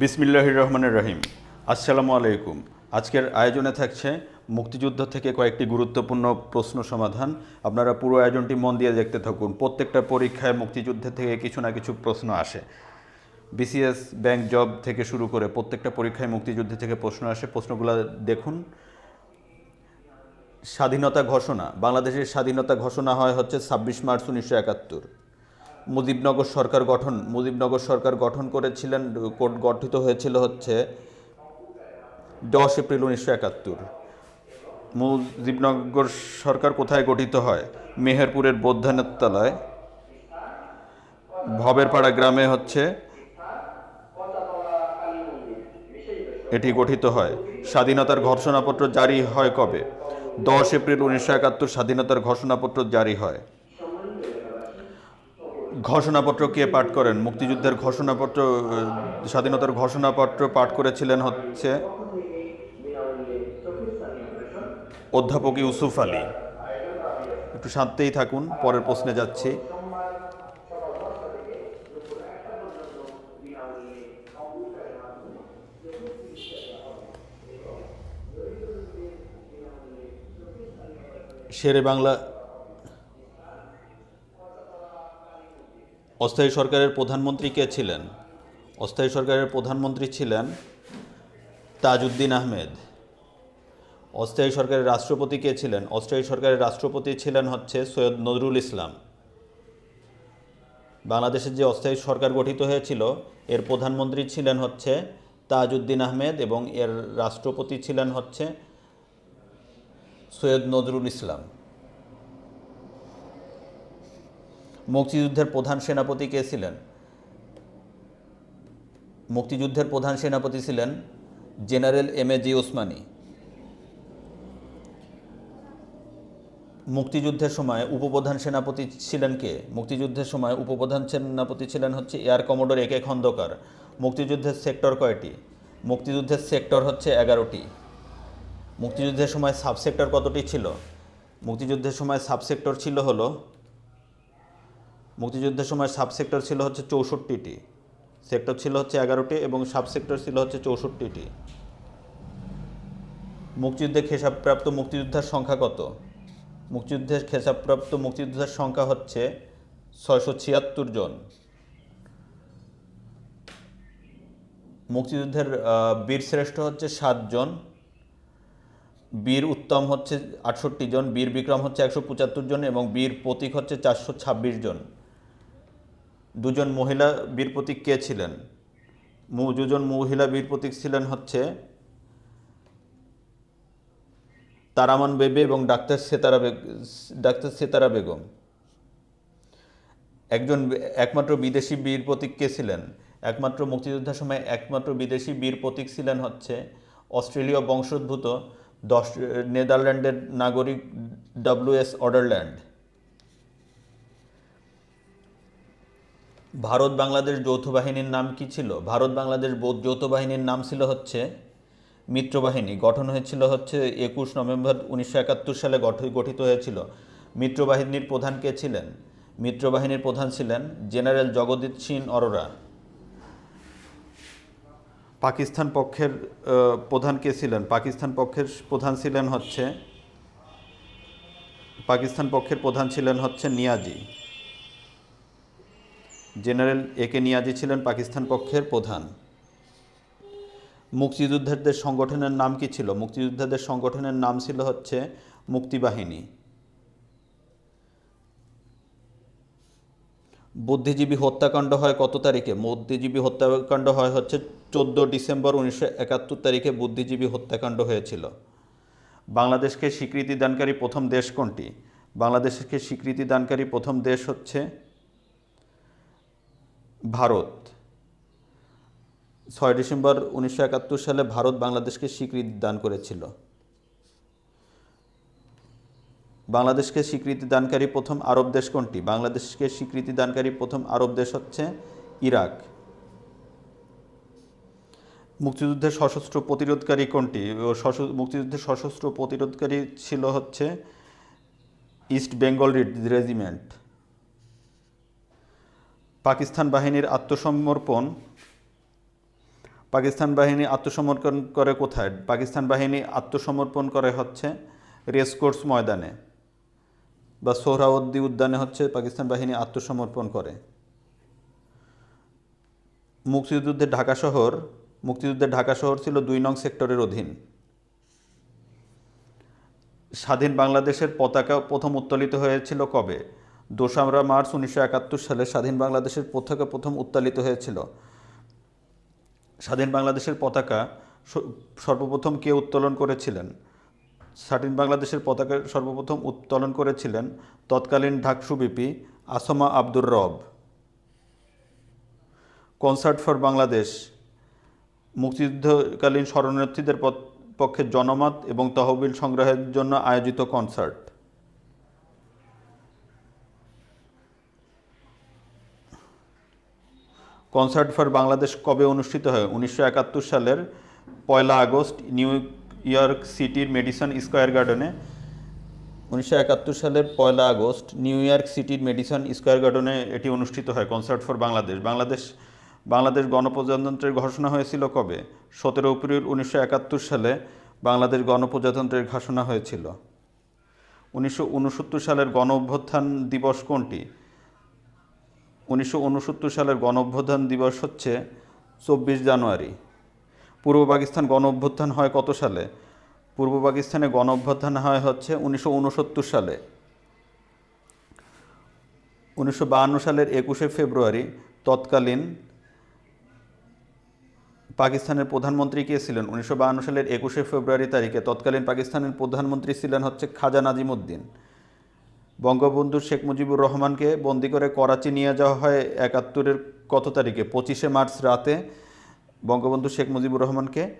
বিসমিল্লাহ রহমানের রহিম। আসসালামু আলাইকুম। আজকের আয়োজনে থাকছে মুক্তিযুদ্ধ থেকে কয়েকটি গুরুত্বপূর্ণ প্রশ্ন সমাধান। আপনারা পুরো আয়োজনটি মন দিয়ে দেখতে থাকুন। প্রত্যেকটা পরীক্ষায় মুক্তিযুদ্ধের থেকে কিছু না কিছু প্রশ্ন আসে। বিসিএস ব্যাংক জব থেকে শুরু করে প্রত্যেকটা পরীক্ষায় মুক্তিযুদ্ধ থেকে প্রশ্ন আসে। প্রশ্নগুলো দেখুন। স্বাধীনতা ঘোষণা। বাংলাদেশের স্বাধীনতা ঘোষণা হয় হচ্ছে ছাব্বিশ মার্চ উনিশশো একাত্তর। মুজিবনগর সরকার গঠন, মুজিবনগর সরকার গঠন করেছিলেন, কোর্ট গঠিত হয়েছিল হচ্ছে দশ এপ্রিল উনিশশো একাত্তর। মুজিবনগর সরকার কোথায় গঠিত হয়? মেহেরপুরের বৌদ্ধানেতলায় ভবেরপাড়া গ্রামে হচ্ছে এটি গঠিত হয়। স্বাধীনতার ঘোষণাপত্র জারি হয় কবে? দশ এপ্রিল উনিশশো একাত্তর স্বাধীনতার ঘোষণাপত্র জারি হয়। ঘোষণাপত্র কে পাঠ করেন? মুক্তিযুদ্ধের ঘোষণাপত্র স্বাধীনতার ঘোষণাপত্র পাঠ করেছিলেন হচ্ছে অধ্যাপক ইউসুফ আলী। একটু শান্তেই থাকুন, পরের প্রশ্নে যাচ্ছি। শেরে বাংলা অস্থায়ী সরকারের প্রধানমন্ত্রী কে ছিলেন? অস্থায়ী সরকারের প্রধানমন্ত্রী ছিলেন তাজউদ্দিন আহমেদ। অস্থায়ী সরকারের রাষ্ট্রপতি কে ছিলেন? অস্থায়ী সরকারের রাষ্ট্রপতি ছিলেন হচ্ছে সৈয়দ নজরুল ইসলাম। বাংলাদেশের যে অস্থায়ী সরকার গঠিত হয়েছিল, এর প্রধানমন্ত্রী ছিলেন হচ্ছে তাজউদ্দিন আহমেদ এবং এর রাষ্ট্রপতি ছিলেন হচ্ছে সৈয়দ নজরুল ইসলাম। মুক্তিযুদ্ধের প্রধান সেনাপতি কে ছিলেন? মুক্তিযুদ্ধের প্রধান সেনাপতি ছিলেন general M A G Osmani. মুক্তিযুদ্ধের সময় উপপ্রধান সেনাপতি ছিলেন কে? মুক্তিযুদ্ধের সময় উপপ্রধান সেনাপতি ছিলেন হচ্ছে air commodore A K Khandakar. মুক্তিযুদ্ধের সেক্টর কয়টি? মুক্তিযুদ্ধের সেক্টর হচ্ছে এগারোটি। মুক্তিযুদ্ধের সময় সাবসেক্টর কতটি ছিল? মুক্তিযুদ্ধের সময় সাবসেক্টর ছিল হলো মুক্তিযুদ্ধের সময় সাবসেক্টর ছিল হচ্ছে চৌষট্টিটি। সেক্টর ছিল হচ্ছে এগারোটি এবং সাবসেক্টর ছিল হচ্ছে চৌষট্টিটি। মুক্তিযুদ্ধে খেসাবপ্রাপ্ত মুক্তিযোদ্ধার সংখ্যা কত? মুক্তিযুদ্ধের খেসাবপ্রাপ্ত মুক্তিযোদ্ধার সংখ্যা হচ্ছে ছয়শো ছিয়াত্তর জন। মুক্তিযুদ্ধের আহ, বীরশ্রেষ্ঠ হচ্ছে সাতজন বীর উত্তম হচ্ছে আটষট্টি জন বীর বিক্রম হচ্ছে একশো পঁচাত্তর জন এবং বীর প্রতীক হচ্ছে চারশো ছাব্বিশ জন। দুজন মহিলা বীর প্রতীক কে ছিলেন? দুজন মহিলা বীর প্রতীক ছিলেন হচ্ছে তারামান বেবে এবং ডাক্তার সেতারা বেগ, ডাক্তার সেতারা বেগম। একজন একমাত্র বিদেশি বীর প্রতীক কে ছিলেন? একমাত্র মুক্তিযোদ্ধার সময় একমাত্র বিদেশি বীর প্রতীক ছিলেন হচ্ছে অস্ট্রেলীয় বংশোদ্ভূত দশ, নেদারল্যান্ডের নাগরিক W S Ouderland Bharat Bangladesh যৌথ বাহিনীর নাম কি ছিল? ভারত বাংলাদেশ যৌথ বাহিনীর নাম ছিল হচ্ছে মিত্রবাহিনী গঠন হয়েছিল হচ্ছে একুশ নভেম্বর উনিশশো একাত্তর সালে গঠ- গঠিত হয়েছিল। মিত্রবাহিনীর প্রধান কে ছিলেন? মিত্রবাহিনীর প্রধান ছিলেন জেনারেল জগদীপ সিং অরোরা। পাকিস্তান পক্ষের প্রধান কে ছিলেন? পাকিস্তান পক্ষের প্রধান ছিলেন হচ্ছে, পাকিস্তান পক্ষের প্রধান ছিলেন হচ্ছে Niazi. General A K Niazi ছিলেন পাকিস্তান পক্ষের প্রধান। মুক্তিযোদ্ধাদের সংগঠনের নাম কি ছিল? মুক্তিযোদ্ধাদের সংগঠনের নাম ছিল হচ্ছে মুক্তিবাহিনী বুদ্ধিজীবী হত্যাকাণ্ড হয় কত তারিখে? বুদ্ধিজীবী হত্যাকাণ্ড হয় হচ্ছে চোদ্দ ডিসেম্বর উনিশশো একাত্তর তারিখে বুদ্ধিজীবী হত্যাকাণ্ড হয়েছিল। বাংলাদেশকে স্বীকৃতি দানকারী প্রথম দেশ কোনটি? বাংলাদেশকে স্বীকৃতি দানকারী প্রথম দেশ হচ্ছে ভারত। ছয় ডিসেম্বর উনিশশো একাত্তর সালে ভারত বাংলাদেশকে স্বীকৃতি দান করেছিল। বাংলাদেশকে স্বীকৃতি দানকারী প্রথম আরব দেশ কোনটি? বাংলাদেশকে স্বীকৃতি দানকারী প্রথম আরব দেশ হচ্ছে ইরাক। মুক্তিযুদ্ধের সশস্ত্র প্রতিরোধকারী কোনটি? মুক্তিযুদ্ধের সশস্ত্র প্রতিরোধকারী ছিল হচ্ছে ইস্ট বেঙ্গল রেজিমেন্ট। পাকিস্তান বাহিনীর আত্মসমর্পণ, পাকিস্তান বাহিনী আত্মসমর্পণ করে কোথায়? পাকিস্তান বাহিনী আত্মসমর্পণ করে হচ্ছে রেসকোর্স ময়দানে বা সোহরাওয়ার্দী উদ্যানে হচ্ছে পাকিস্তান বাহিনী আত্মসমর্পণ করে। মুক্তিযুদ্ধে ঢাকা শহর, মুক্তিযুদ্ধে ঢাকা শহর ছিল দুই নং সেক্টরের অধীন। স্বাধীন বাংলাদেশের পতাকা প্রথম উত্তোলিত হয়েছিল কবে? দোসরা মার্চ উনিশশো একাত্তর সালে স্বাধীন বাংলাদেশের পতাকা প্রথম উত্তোলিত হয়েছিল। স্বাধীন বাংলাদেশের পতাকা সর্বপ্রথম কে উত্তোলন করেছিলেন? স্বাধীন বাংলাদেশের পতাকা সর্বপ্রথম উত্তোলন করেছিলেন তৎকালীন ঢাকসু বিপি আসমা আব্দুর রব। কনসার্ট ফর বাংলাদেশ, মুক্তিযুদ্ধকালীন শরণার্থীদের পক্ষে জনমত এবং তহবিল সংগ্রহের জন্য আয়োজিত কনসার্ট। কনসার্ট ফর বাংলাদেশ কবে অনুষ্ঠিত হয়? উনিশশো একাত্তর সালের পয়লা আগস্ট, নিউ ইয়র্ক সিটির মেডিসন স্কয়ার গার্ডেনে। উনিশশো একাত্তর সালের পয়লা আগস্ট, নিউ ইয়র্ক সিটির মেডিসন স্কোয়ার গার্ডেনে এটি অনুষ্ঠিত হয়, কনসার্ট ফর বাংলাদেশ। বাংলাদেশ বাংলাদেশ গণপ্রজাতন্ত্রের ঘোষণা হয়েছিল কবে? সতেরো এপ্রিল উনিশশো একাত্তর সালে বাংলাদেশ গণপ্রজাতন্ত্রের ঘোষণা হয়েছিল। উনিশশো উনসত্তর সালের গণ অভ্যুত্থান দিবস কোনটি? উনিশশো উনসত্তর সালের গণ অভ্যুত্থান দিবস হচ্ছে চব্বিশ জানুয়ারি। পূর্ব পাকিস্তান গণ অভ্যুত্থান হয় কত সালে? পূর্ব পাকিস্তানে গণ অভ্যুত্থান হয় হচ্ছে উনিশশো উনসত্তর সালে। উনিশশো সালের একুশে ফেব্রুয়ারি তৎকালীন পাকিস্তানের প্রধানমন্ত্রী কে ছিলেন? উনিশশো সালের একুশে ফেব্রুয়ারি তারিখে তৎকালীন পাকিস্তানের প্রধানমন্ত্রী ছিলেন হচ্ছে খাজা নাজিমুদ্দিন। বঙ্গবন্ধু শেখ মুজিবুর রহমানকে বন্দি করে করাচি নিয়ে যাওয়া হয় একাত্তরের কত তারিখে? পঁচিশে মার্চ রাতে বঙ্গবন্ধু শেখ মুজিবুর রহমানকে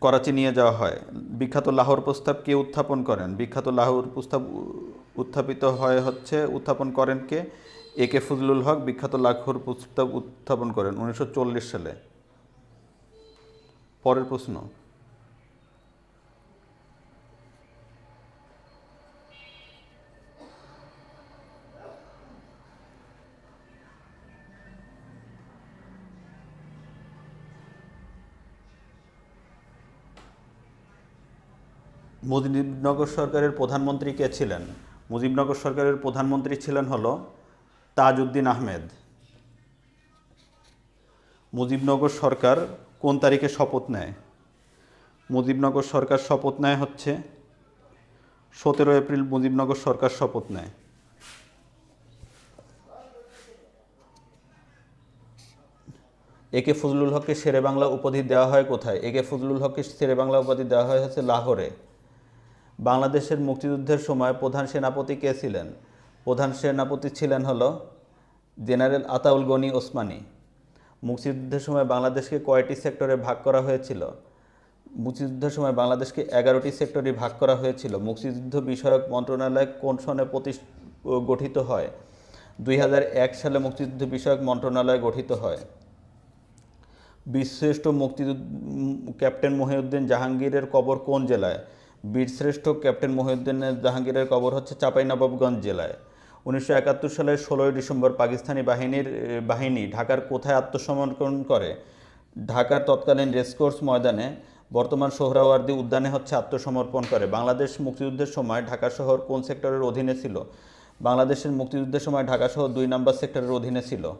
করাচি নিয়ে যাওয়া হয়। বিখ্যাত লাহোর প্রস্তাব কে উত্থাপন করেন? বিখ্যাত লাহোর প্রস্তাব উত্থাপিত হয় হচ্ছে, উত্থাপন করেন কে? এ কে ফজলুল হক, বিখ্যাত লাহোর প্রস্তাব উত্থাপন করেন উনিশশো চল্লিশ সালে। পরের প্রশ্ন মুজিবনগর সরকারের প্রধানমন্ত্রী কে ছিলেন? মুজিবনগর সরকারের প্রধানমন্ত্রী ছিলেন হলো তাজউদ্দিন আহমেদ। মুজিবনগর সরকার কোন তারিখে শপথ নেয়? মুজিবনগর সরকার শপথ নেয় হচ্ছে সতেরো এপ্রিল মুজিবনগর সরকার শপথ নেয়। একে ফজলুল হককে শেরে বাংলা উপাধি দেওয়া হয় কোথায়? একে ফজলুল হককে শেরে বাংলা উপাধি দেওয়া হয় হচ্ছে লাহোরে। বাংলাদেশের মুক্তিযুদ্ধের সময় প্রধান সেনাপতি কে ছিলেন? প্রধান সেনাপতি ছিলেন হলো জেনারেল আতাউল গনি ওসমানী। মুক্তিযুদ্ধের সময় বাংলাদেশকে কয়টি সেক্টরে ভাগ করা হয়েছিল? মুক্তিযুদ্ধের সময় বাংলাদেশকে এগারোটি সেক্টরে ভাগ করা হয়েছিল। মুক্তিযুদ্ধ বিষয়ক মন্ত্রণালয় কোন সনে প্রতিষ্ঠ গঠিত হয়? দুই হাজার এক সালে মুক্তিযুদ্ধ বিষয়ক মন্ত্রণালয় গঠিত হয়। বীরশ্রেষ্ঠ মুক্তিযুদ্ধ ক্যাপ্টেন মহিউদ্দিন জাহাঙ্গীরের কবর কোন জেলায়? বীরশ্রেষ্ঠ ক্যাপ্টেন মহিউদ্দিন জাহাঙ্গীরের কবর হচ্ছে চাঁপাইনবাবগঞ্জ জেলায়। উনিশশো একাত্তর সালের ষোলোই ডিসেম্বর পাকিস্তানি বাহিনীর, বাহিনী ঢাকার কোথায় আত্মসমর্পণ করে? ঢাকার তৎকালীন রেসকোর্স ময়দানে বর্তমান সোহরাওয়ার্দী উদ্যানে হচ্ছে আত্মসমর্পণ করে। বাংলাদেশ মুক্তিযুদ্ধের সময় ঢাকা শহর কোন সেক্টরের অধীনে ছিল? বাংলাদেশের মুক্তিযুদ্ধের সময় ঢাকা শহর দুই নম্বর সেক্টরের অধীনে ছিল।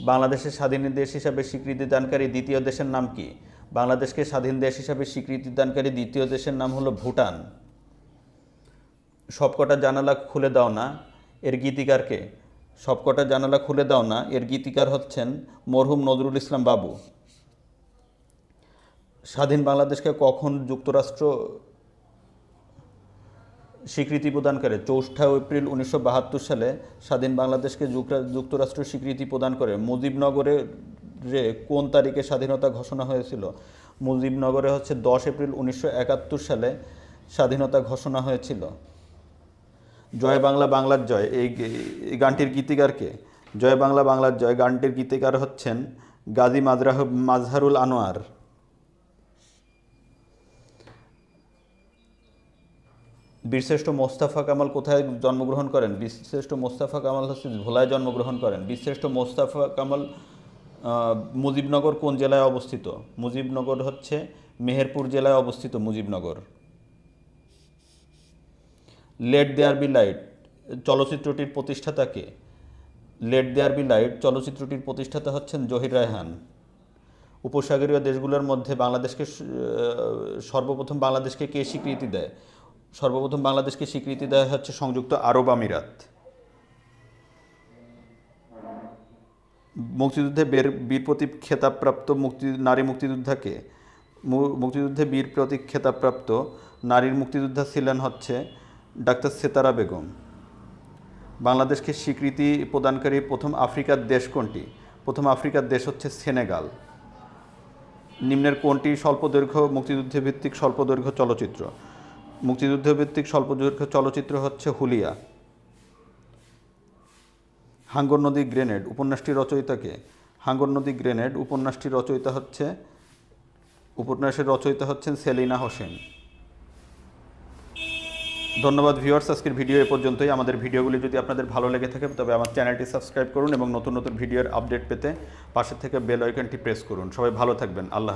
বাংলাদেশের স্বাধীন দেশ হিসাবে স্বীকৃতি দানকারী দ্বিতীয় দেশের নাম কি? বাংলাদেশকে স্বাধীন দেশ হিসাবে স্বীকৃতি দানকারী দ্বিতীয় দেশের নাম হলো ভুটান। সবকটা জানালা খুলে দাও না, এর গীতিকারকে। সবকটা জানালা খুলে দাও না, এর গীতিকার হচ্ছেন মরহুম নজরুল ইসলাম বাবু। স্বাধীন বাংলাদেশকে কখন যুক্তরাষ্ট্র স্বীকৃতি প্রদান করে? চৌঠা এপ্রিল উনিশশো বাহাত্তর সালে স্বাধীন বাংলাদেশকে যুক্তরাষ্ট্র স্বীকৃতি প্রদান করে। মুজিবনগরে রে কোন তারিখে স্বাধীনতা ঘোষণা হয়েছিল? মুজিবনগরে হচ্ছে দশ এপ্রিল উনিশশো একাত্তর সালে স্বাধীনতা ঘোষণা হয়েছিল। জয় বাংলা, বাংলার জয়। এই গানটির গীতিকারকে জয় বাংলা, বাংলার জয়। গানটির গীতিকার হচ্ছেন গাজী মাজরাহ মাজহারুল আনোয়ার। বীরশ্রেষ্ঠ মোস্তাফা কামাল কোথায় জন্মগ্রহণ করেন? বীরশ্রেষ্ঠ মোস্তাফা কামাল হচ্ছে ভোলায় জন্মগ্রহণ করেন। বীরশ্রেষ্ঠ মোস্তাফা কামাল মুজিবনগর কোন জেলায় অবস্থিত? মুজিবনগর হচ্ছে মেহেরপুর জেলায় অবস্থিত Mujibnagar. Let there be light চলচ্চিত্রটির প্রতিষ্ঠাতাকে লেট দেয়ার বি লাইট চলচ্চিত্রটির প্রতিষ্ঠাতা হচ্ছেন জহির রায়হান। উপসাগরীয় দেশগুলোর মধ্যে বাংলাদেশকে সর্বপ্রথম বাংলাদেশকে কে স্বীকৃতি দেয়? সর্বপ্রথম বাংলাদেশকে স্বীকৃতি দেয় হচ্ছে সংযুক্ত আরব আমিরাত। মুক্তিযুদ্ধে বের, বীর খেতাবপ্রাপ্ত মুক্তি, নারী মুক্তিযোদ্ধাকে মুক্তিযুদ্ধে বীর প্রতীক খেতাবপ্রাপ্ত নারীর মুক্তিযোদ্ধা ছিলেন হচ্ছে ডাক্তার সেতারা বেগম। বাংলাদেশকে স্বীকৃতি প্রদানকারী প্রথম আফ্রিকার দেশ কোনটি? প্রথম আফ্রিকার দেশ হচ্ছে সেনেগাল। নিম্নের কোনটি স্বল্পদৈর্ঘ্য মুক্তিযুদ্ধ ভিত্তিক স্বল্পদৈর্ঘ্য চলচ্চিত্র? মুক্তিযুদ্ধ ভিত্তিক স্বল্পদৈর্ঘ্য চলচ্চিত্র হচ্ছে হুলিয়া। হাঙ্গর নদী গ্রেনেড উপন্যাসটির রচয়িতাকে। হাঙ্গর নদী গ্রেনেড উপন্যাসটির রচয়িতা হচ্ছে উপন্যাসের রচয়িতা হচ্ছেন সেলিনা হোসেন। ধন্যবাদ ভিউয়ার্স, আজকের ভিডিও এ পর্যন্তই। আমাদের ভিডিওগুলি যদি আপনাদের ভালো লেগে থাকে, তবে আমার চ্যানেলটি সাবস্ক্রাইব করুন এবং নতুন নতুন ভিডিওর আপডেট পেতে পাশে থেকে বেল আইকনটি প্রেস করুন। সবাই ভালো থাকবেন। আল্লাহ